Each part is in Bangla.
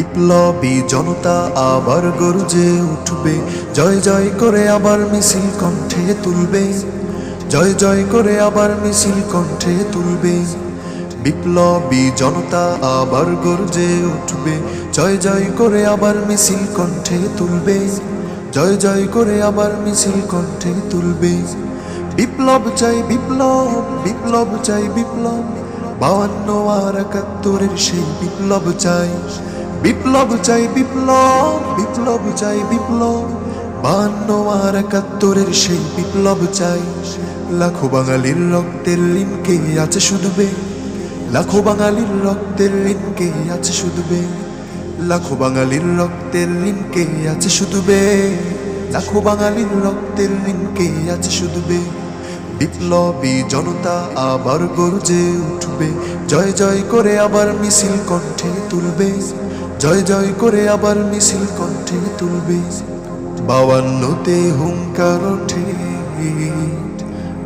বিপ্লবী জনতা আবার গর্জে উঠবে। জয় জয় করে আবার মিছিল কণ্ঠে তুলবে। জয় জয় করে আবার মিছিল কণ্ঠে তুলবে। বিপ্লবী জনতা আবার গর্জে উঠবে। জয় জয় করে আবার মিছিল কণ্ঠে তুলবে। জয় জয় করে আবার মিছিল কণ্ঠে তুলবে। বিপ্লব চাই বিপ্লব বিপ্লব চাই বিপ্লব। বাউান্ন আর একাত্তরের সেই বিপ্লব চাই। বিপ্লব চাই বিপ্লব বিপ্লব চাই বিপ্লব। বাউান্ন আর একাত্তরের সেই বিপ্লব চাই। লাখো বাঙালির রক্তের লিনকে আছে শুধুবে। লাখো বাঙালির রক্তের লিনকে আছে শুধুবে। লাখো বাঙালির রক্তের লিনকে আছে শুধুবে। লাখো বাঙালির রক্তের লিনকে আছে শুধুবে। বিপ্লবী জনতা আবার গর্জে উঠবে। জয় জয় করে আবার মিছিল কণ্ঠে তুলবে। জয় জয় করে আবার মিছিল কণ্ঠে তুলবে। বাউান্নতে হুঙ্কার ওঠে।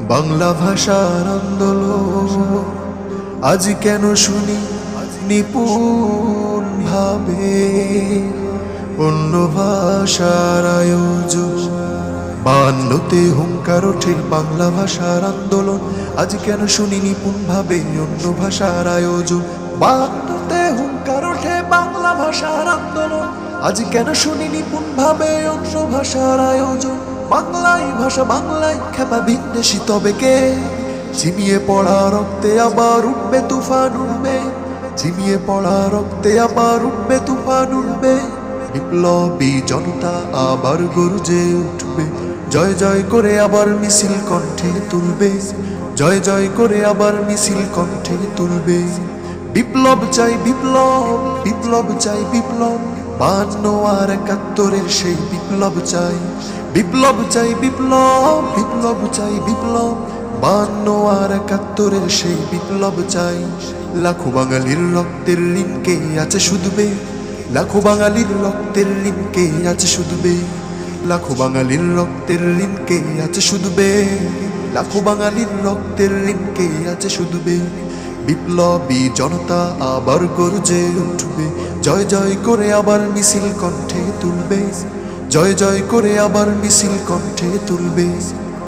বাংলা ভাষার আন্দোলন। আজ কেন শুনি নিপুণ ভাবে? অন্য ভাষার আয়োজন বান্নতে হুঙ্কার ওঠে বাংলা ভাষার আন্দোলন। আজ কেন শুনি নিপুণ ভাবে অন্য ভাষার আয়োজন? বান্নতে হুঙ্কার ওঠে বাংলা ভাষার আন্দোলন। আজ কেন শুনি নিপুণ ভাবে অন্য ভাষার আয়োজন? বাংলাই ভাষা বাংলায় খেপা বিন্দেশি তবে কে? ঝিমিয়ে পড়া রক্তে আবার উঠবে তুফান উঠবে। ঝিমিয়ে পড়া রক্তে আবার উঠবে তুফান উঠবে। বিপ্লবী জনতা আবার গর্জে উঠবে। জয় জয় করে আবার মিছিল কণ্ঠে তুলবে। জয় জয় করে আবার মিছিল কণ্ঠে তুলবে। বিপ্লব চাই বিপ্লব বিপ্লব চাই বিপ্লব। বান্ন আর একাত্তরের সেই বিপ্লব চাই। বিপ্লব চাই বিপ্লব বিপ্লব চাই বিপ্লব। বান্ন আর একাত্তরের সেই বিপ্লব চাই। লাখো বাঙালির রক্তের লিনকে আছে শুধুবে? লাখো বাঙালির রক্তের লিনকে আছে শুধুবে? লাখো বাঙালির রক্তের ঋণকে আছে শুধুবে লাখো বাঙালির রক্তের ঋণকে আছে শুধুবে বিপ্লবী জনতা আবার গর্জে উঠবে। জয় জয় করে আবার মিছিল কণ্ঠে তুলবে। জয় জয় করে আবার মিছিল কণ্ঠে তুলবে।